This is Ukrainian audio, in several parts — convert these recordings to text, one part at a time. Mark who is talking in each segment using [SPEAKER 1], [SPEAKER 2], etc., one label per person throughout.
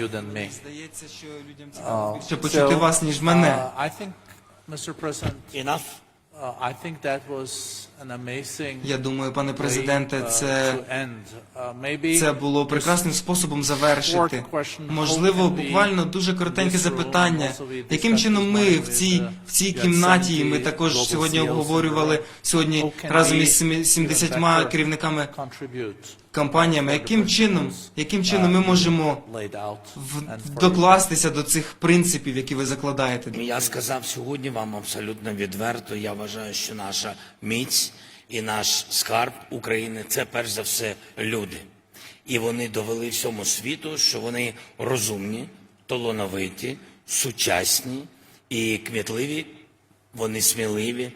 [SPEAKER 1] you than me.
[SPEAKER 2] Здається, що людям
[SPEAKER 1] Uh,
[SPEAKER 2] цікаво більше почути вас, ніж мене.
[SPEAKER 1] uh, I think, Mr. President,
[SPEAKER 3] Enough?
[SPEAKER 1] uh, I think that was an amazing
[SPEAKER 2] Я думаю, пане президенте,
[SPEAKER 1] uh,
[SPEAKER 2] це,
[SPEAKER 1] to end. Maybe
[SPEAKER 2] це було прекрасним способом завершити. Можливо, буквально дуже коротеньке запитання. Яким чином ми в цій, в цій кімнаті, ми також сьогодні обговорювали сьогодні разом із семи- 70 керівниками компаніями, яким чином, яким чином ми можемо докластися до цих принципів, які ви закладаєте.
[SPEAKER 3] Я сказав сьогодні вам абсолютно відверто. Я вважаю, що наша міць і наш скарб України це перш за все люди. І вони довели всьому світу, що вони розумні, талановиті, сучасні і кмітливі, вони сміливі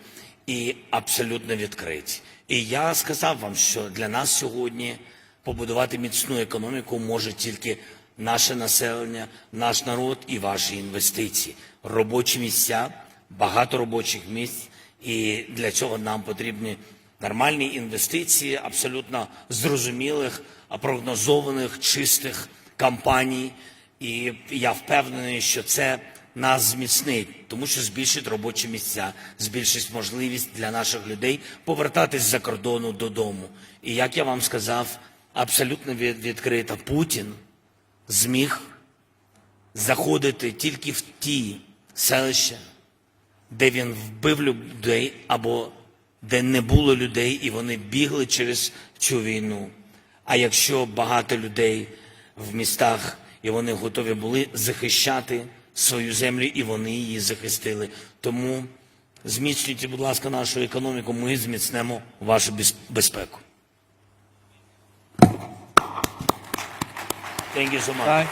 [SPEAKER 3] і абсолютно відкриті. І я сказав вам, що для нас сьогодні побудувати міцну економіку може тільки наше населення, наш народ і ваші інвестиції, робочі місця, багато робочих місць. І для цього нам потрібні нормальні інвестиції, абсолютно зрозумілих, прогнозованих, чистих компаній. І я впевнений, що це нас зміцнить, тому що збільшить робочі місця, збільшить можливість для наших людей повертатись з-за кордону додому. І як я вам сказав, абсолютно від- відкрито Путін зміг заходити тільки в ті селища, де він вбив людей або де не було людей, і вони бігли через цю війну. А якщо багато людей в містах, і вони готові були захищати свою землю, і вони її захистили. Тому зміцнюйте, будь ласка, нашу економіку, ми зміцнемо вашу безпеку. Thank you so much.
[SPEAKER 1] Thank,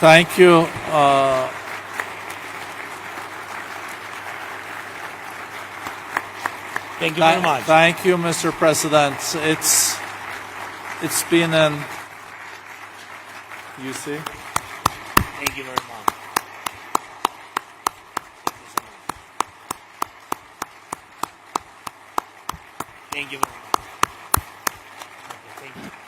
[SPEAKER 1] thank you. Uh,
[SPEAKER 3] Thank you very much.
[SPEAKER 1] thank you, Mr. President. It's it's been an you see.
[SPEAKER 3] Thank you very much. Thank you very much. Okay, thank you.